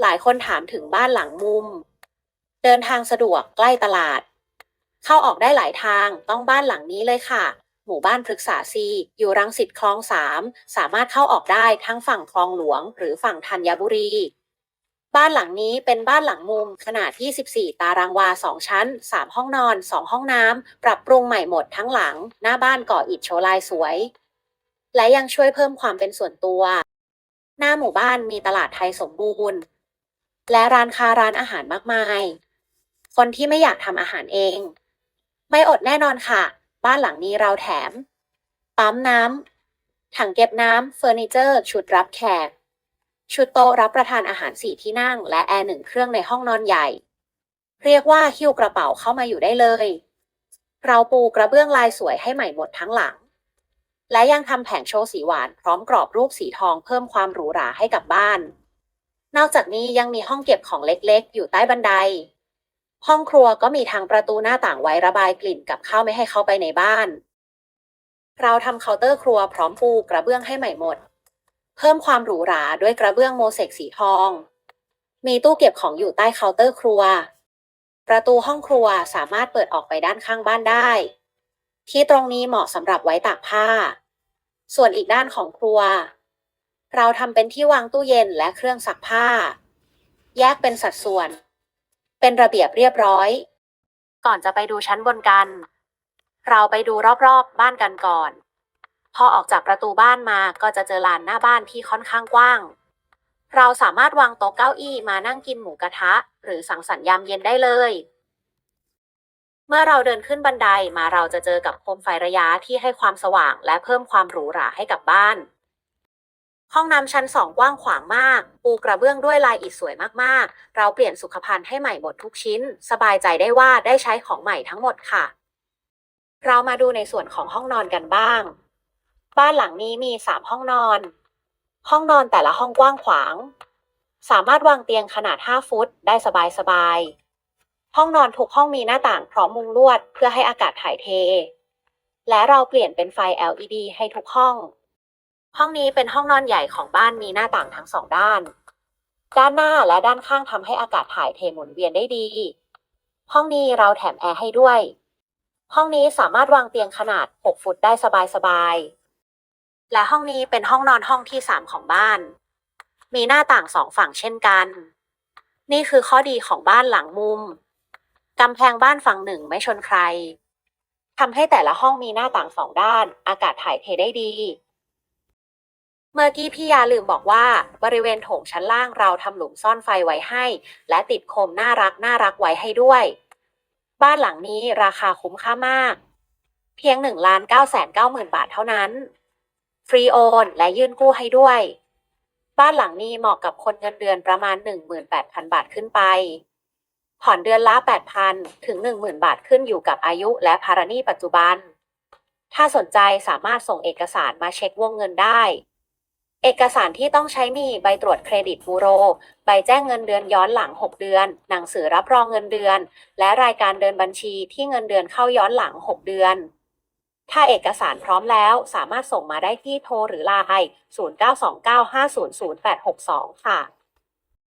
หลายคนถามถึงบ้านหลังมุม เดินทางสะดวกใกล้ตลาด เข้าออกได้หลายทางต้องบ้านหลังนี้เลยค่ะ หมู่บ้านพฤกษาซีอยู่รังสิตคลองสามสามารถเข้าออกได้ทั้งฝั่งคลองหลวง หรือฝั่งธัญบุรี บ้านหลังนี้เป็นบ้านหลังมุมขนาด 24 ตารางวา 2 ชั้น 3 ห้องนอน 2 ห้องน้ำปรับปรุงใหม่หมดทั้งหลัง หน้าบ้านก่ออิฐโชลายสวย และยังช่วยเพิ่มความเป็นส่วนตัว หน้าหมู่บ้านมีตลาดไทยสมบูรณ์ และร้านค้าร้านอาหารมากมาย คนที่ไม่อยากทำอาหารเอง ไม่อดแน่นอนค่ะ บ้านหลังนี้เราแถม ปั๊มน้ำ ถังเก็บน้ำ เฟอร์นิเจอร์ ชุดรับแขก ชุดโต๊ะรับประทานอาหารสี่ที่นั่ง และแอร์หนึ่งเครื่องในห้องนอนใหญ่ เรียกว่าหิ้วกระเป๋าเข้ามาอยู่ได้เลย เราปูกระเบื้องลายสวยให้ใหม่หมดทั้งหลัง และยังทำแผงโชว์สีหวานพร้อมกรอบรูปสีทองเพิ่มความหรูหราให้กับบ้าน นอกจากนี้ยังมีห้องเก็บของเล็กๆ อยู่ใต้บันได ห้องครัวก็มีทางประตูหน้าต่างไว้ระบายกลิ่นกับข้าวไม่ให้เข้าไปในบ้าน เราทำเคาน์เตอร์ครัวพร้อมปูกระเบื้องให้ใหม่หมด เพิ่มความหรูหราด้วยกระเบื้องโมเสกสีทอง มีตู้เก็บของอยู่ใต้เคาน์เตอร์ครัว ประตูห้องครัวสามารถเปิดออกไปด้านข้างบ้านได้ ที่ตรงนี้เหมาะสำหรับไว้ตากผ้า ส่วนอีกด้านของครัว เราทำเป็นที่วางตู้เย็นและเครื่องซักผ้า แยกเป็นสัดส่วน เป็นระเบียบเรียบร้อย ก่อนจะไปดูชั้นบนกัน เราไปดูรอบๆบ้านกันก่อน พอออกจากประตูบ้านมาก็จะเจอลานหน้าบ้านที่ค่อนข้างกว้าง เราสามารถวางโต๊ะเก้าอี้มานั่งกินหมูกระทะ หรือสังสรรค์ยามเย็นได้เลย เมื่อเราเดินขึ้นบันไดมาเราจะเจอกับโคมไฟระยะที่ให้ความสว่างและเพิ่มความหรูหราให้กับบ้าน ห้องน้ำชั้นสองกว้างขวางมาก ปูกระเบื้องด้วยลายอิฐสวยมากๆ เราเปลี่ยนสุขภัณฑ์ให้ใหม่หมดทุกชิ้น สบายใจได้ว่าได้ใช้ของใหม่ทั้งหมดค่ะ เรามาดูในส่วนของห้องนอนกันบ้าง บ้านหลังนี้มีสามห้องนอน ห้องนอนแต่ละห้องกว้างขวาง สามารถวางเตียงขนาด 5 ฟุต ได้สบายๆ ห้องนอนทุกห้องมีหน้าต่างพร้อมมุงลวด เพื่อให้อากาศถ่ายเท และเราเปลี่ยนเป็นไฟ LED ให้ทุกห้อง ห้องนี้เป็นห้องนอนใหญ่ของบ้านมีหน้าต่างทั้งสองด้าน ด้านหน้าและด้านข้างทำให้อากาศถ่ายเทหมุนเวียนได้ดี ห้องนี้เราแถมแอร์ให้ด้วย ห้องนี้สามารถวางเตียงขนาด 6 ฟุตได้สบายๆ และห้องนี้เป็นห้องนอนห้องที่3ของบ้าน มีหน้าต่างสองฝั่งเช่นกัน นี่คือข้อดีของบ้านหลังมุมกำแพงบ้านฝั่งหนึ่งไม่ชนใครทำให้แต่ละห้องมีหน้าต่างสองด้าน อากาศถ่ายเทได้ดี เมื่อกี้พี่ยาลืมบอกว่า บริเวณโถงชั้นล่างเราทำหลุมซ่อนไฟไว้ให้ และติดโคมน่ารักน่ารักไว้ให้ด้วย บ้านหลังนี้ราคาคุ้มค่ามาก เพียง1ล้าน9แสน9หมื่นบาทเท่านั้น ฟรีโอนและยื่นกู้ให้ด้วย บ้านหลังนี้เหมาะกับคนเงินเดือนประมาณ 18,000 บาทขึ้นไป ผ่อนเดือนละ 8,000 ถึง 10,000 บาทขึ้นอยู่กับอายุและภาระหนี้ปัจจุบัน ถ้าสนใจสามารถส่งเอกสารมาเช็ควงเงินได้ เอกสารที่ต้องใช้มีใบตรวจเครดิตบูโร ใบแจ้งเงินเดือนย้อนหลัง 6 เดือน หนังสือรับรองเงินเดือน และรายการเดินบัญชีที่เงินเดือนเข้าย้อนหลัง 6 เดือน ถ้าเอกสารพร้อมแล้วสามารถส่งมาได้ที่โทรหรือไลน์0929500862 ค่ะ